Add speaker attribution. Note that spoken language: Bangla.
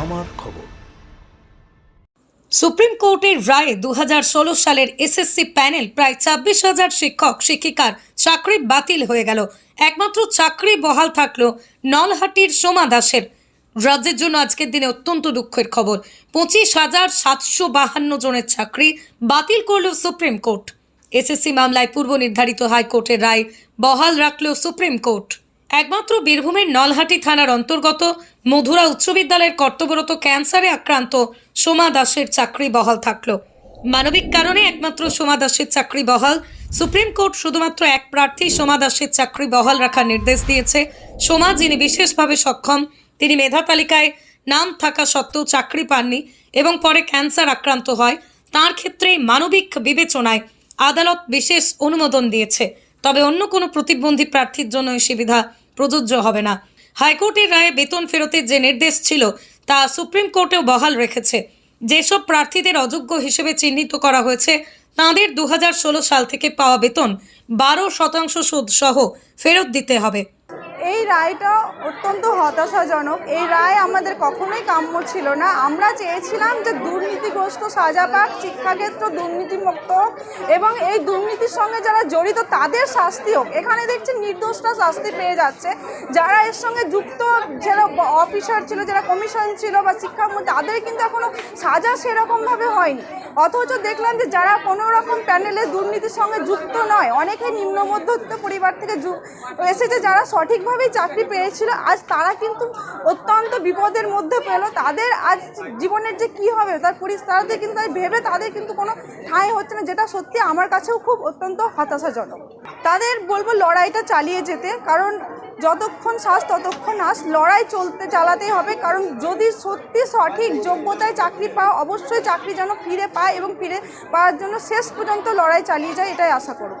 Speaker 1: আমার খবর।
Speaker 2: সুপ্রিম কোর্টের রায়ে দু হাজার ষোলো সালের এসএসসি প্যানেল প্রায় ছাব্বিশ হাজার শিক্ষক, শিক্ষিকার চাকরি বাতিল হয়ে গেল। একমাত্র চাকরি বহাল থাকল নলহাটির সোমা দাসের। রাজ্যের জন্য আজকের দিনে অত্যন্ত দুঃখের খবর। পঁচিশ হাজার সাতশো বাহান্ন জনের চাকরি বাতিল করল সুপ্রিম কোর্ট। এসএসসি মামলায় পূর্ব নির্ধারিত হাইকোর্টের রায় বহাল রাখল সুপ্রিম কোর্ট। একমাত্র বীরভূমের নলহাটি থানার অন্তর্গত মধুরা উচ্চ বিদ্যালয়ের কর্তব্যরত ক্যান্সারে আক্রান্ত সোমা দাসের চাকরি বহাল থাকল। মানবিক কারণে একমাত্র সোমা দাসের চাকরি বহাল। সুপ্রিম কোর্ট শুধুমাত্র এক প্রার্থী সোমা দাসের চাকরি বহাল রাখার নির্দেশ দিয়েছে। সোমা, যিনি বিশেষভাবে সক্ষম, তিনি মেধা তালিকায় নাম থাকা সত্ত্বেও চাকরি পাননি এবং পরে ক্যান্সার আক্রান্ত হয়। তার ক্ষেত্রে মানবিক বিবেচনায় আদালত বিশেষ অনুমোদন দিয়েছে। তবে অন্য কোনো প্রতিবন্ধী প্রার্থীর জন্য এই সুবিধা প্রযোজ্য হবে না। হাইকোর্টের রায়ে বেতন ফেরতের যে নির্দেশ ছিল, তা সুপ্রিম কোর্টেও বহাল রেখেছে। যেসব প্রার্থীদের অযোগ্য হিসেবে চিহ্নিত করা হয়েছে, তাঁদের দু হাজার ষোলো সাল থেকে পাওয়া বেতন বারো শতাংশ সুদ সহ ফেরত দিতে হবে।
Speaker 3: এই রায়টা অত্যন্ত হতাশাজনক। এই রায় আমাদের কখনোই কাম্য ছিল না। আমরা চেয়েছিলাম যে দুর্নীতিগ্রস্ত সাজা পাক শিক্ষাক্ষেত্র দুর্নীতিমুক্ত এবং এই দুর্নীতির সঙ্গে যারা জড়িত তাদের শাস্তি হোক। এখানে দেখছি নির্দোষরা শাস্তি পেয়ে যাচ্ছে। যারা এর সঙ্গে যুক্ত যারা অফিসার ছিল, যারা কমিশন ছিল বা শিক্ষামন্ত্রী তাদের কিন্তু এখনও সাজা সেরকমভাবে হয়নি। অথচ দেখলাম যে যারা কোনো রকম প্যানেলে দুর্নীতির সঙ্গে যুক্ত নয় অনেকে নিম্ন মধ্যবিত্ত পরিবার থেকে এসেছে যারা সঠিকভাবেই চাকরি পেয়েছিল, আজ তারা কিন্তু অত্যন্ত বিপদের মধ্যে পেল তাদের আজ জীবনের যে কি হবে, তার পরিস্থিতি কিন্তু তাই ভেবে তাদের কিন্তু কোনো ঠাঁই হচ্ছে না, যেটা সত্যি আমার কাছেও খুব অত্যন্ত হতাশাজনক। তাদের বলব লড়াইটা চালিয়ে যেতে, কারণ যতক্ষণ শ্বাস ততক্ষণ আস, লড়াই চলতে চালাতেই হবে, কারণ যদি সত্যি সঠিক যোগ্যতায় চাকরি পাওয়া অবশ্যই চাকরি যেন ফিরে পায় এবং ফিরে পাওয়ার জন্য শেষ পর্যন্ত লড়াই চালিয়ে যায়, এটাই আশা করব।